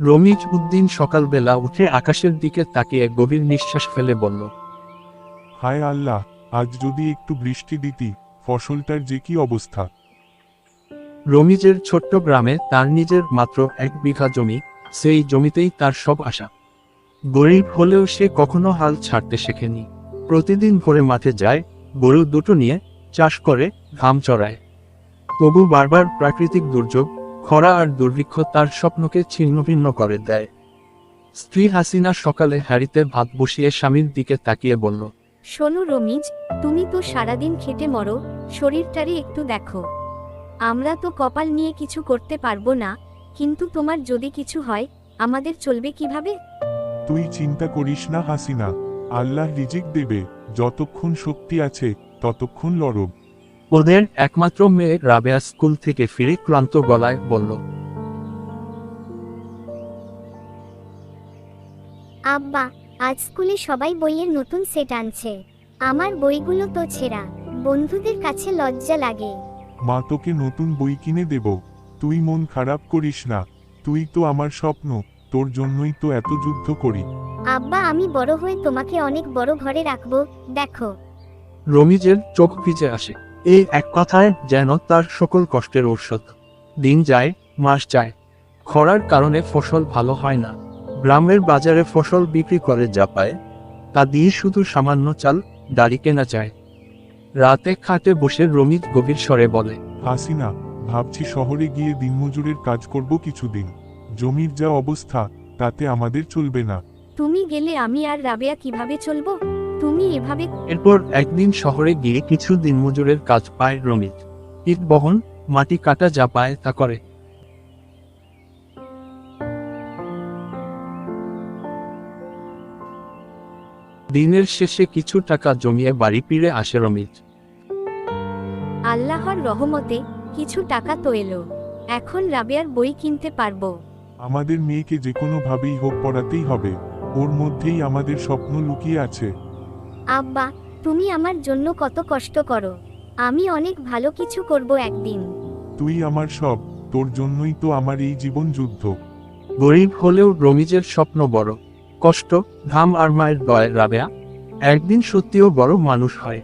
রমিজ উদ্দিন সকালবেলা উঠে আকাশের দিকে তাকিয়ে গভীর নিঃশ্বাস ফেলে বলল হায় আল্লাহ আজ যদি একটু বৃষ্টি দিতি ফসলটার যে কি অবস্থা? রমিজের ছোট্ট গ্রামে তার নিজের মাত্র এক বিঘা জমি সেই জমিতেই তার সব আশা। গরিব হলেও সে কখনো হাল ছাড়তে শেখেনি। প্রতিদিন ভোরে মাঠে যায় গরু দুটো নিয়ে চাষ করে ঘাম চড়ায়। তবু বারবার প্রাকৃতিক দুর্যোগ খরা আর দুর্ভিক্ষ তার স্বপ্নকে ছিন্নভিন্ন করে দেয়। স্ত্রী হাসিনা সকালে হাড়িতে ভাত বসিয়ে স্বামীর দিকে তাকিয়ে বলল শোনো রমিজ তুমি তো সারাদিন খেটে মরো শরীরটারে একটু দেখো। আমরা তো কপাল নিয়ে কিছু করতে পারব না কিন্তু তোমার যদি কিছু হয় আমাদের চলবে কীভাবে? তুই চিন্তা করিস না হাসিনা আল্লাহ রিজিক দেবে যতক্ষণ শক্তি আছে ততক্ষণ লড়ব। ওদের একমাত্র মেয়ে রাবেয়া স্কুল থেকে ফিরে ক্লান্ত গলায় বলল আব্বা আজ স্কুলে সবাই বইয়ের নতুন সেট আনছে। আমার বইগুলো তো ছেঁড়া। বন্ধুদের কাছে লজ্জা লাগে। মা তোকে নতুন বই কিনে দেব। তুই মন খারাপ করিস না। তুই তো আমার স্বপ্ন। তোর জন্যই তো এত যুদ্ধ করি। আব্বা আমি বড় হয়ে তোমাকে অনেক বড় ঘরে রাখব। দেখো। রমিজের চোখ ভিজে আসে। এই এক কথায় যেন তার সকল কষ্টের ঔষধ। দিন যায় মাস যায়। খরার কারণে ফসল ভালো হয় না। গ্রামের বাজারে ফসল বিক্রি করে যা পায় তা দিয়ে শুধু সামান্য চাল দাড়ি কেনা চায় রাতে খাটে বসে রমিত গভীর স্বরে বলে হাসিনা ভাবছি শহরে গিয়ে দিনমজুরের কাজ করব কিছুদিন। জমির যা অবস্থা তাতে আমাদের চলবে না। তুমি গেলে আমি আর রাবেয়া কীভাবে চলবো? তুমি এভাবে এরপর একদিন শহরে গিয়ে কিছু দিনমজুরের কাজ পায় রমিত ইট বহন মাটি কাটা যা পায় তা করে। দিনের শেষে কিছু টাকা জমিয়ে বাড়ি ফিরে আসে রমিত আল্লাহর রহমতে কিছু টাকা তো এলো। এখন রাবেয়ার বই কিনতে পারব। আমাদের মেয়েকে যে কোনোভাবেই হোক পড়াতেই হবে। ওর মধ্যেই আমাদের স্বপ্ন লুকিয়ে আছে। আব্বা তুমি আমার জন্য কত কষ্ট করো। আমি অনেক ভালো কিছু করব একদিন। তুই আমার সব তোর জন্যই তো আমার এই জীবন যুদ্ধ। গরিব হলেও রমিজের স্বপ্ন বড়। কষ্ট ঘাম আর মায়ের দয় রাবেয়া। একদিন সত্যিও বড় মানুষ হয়।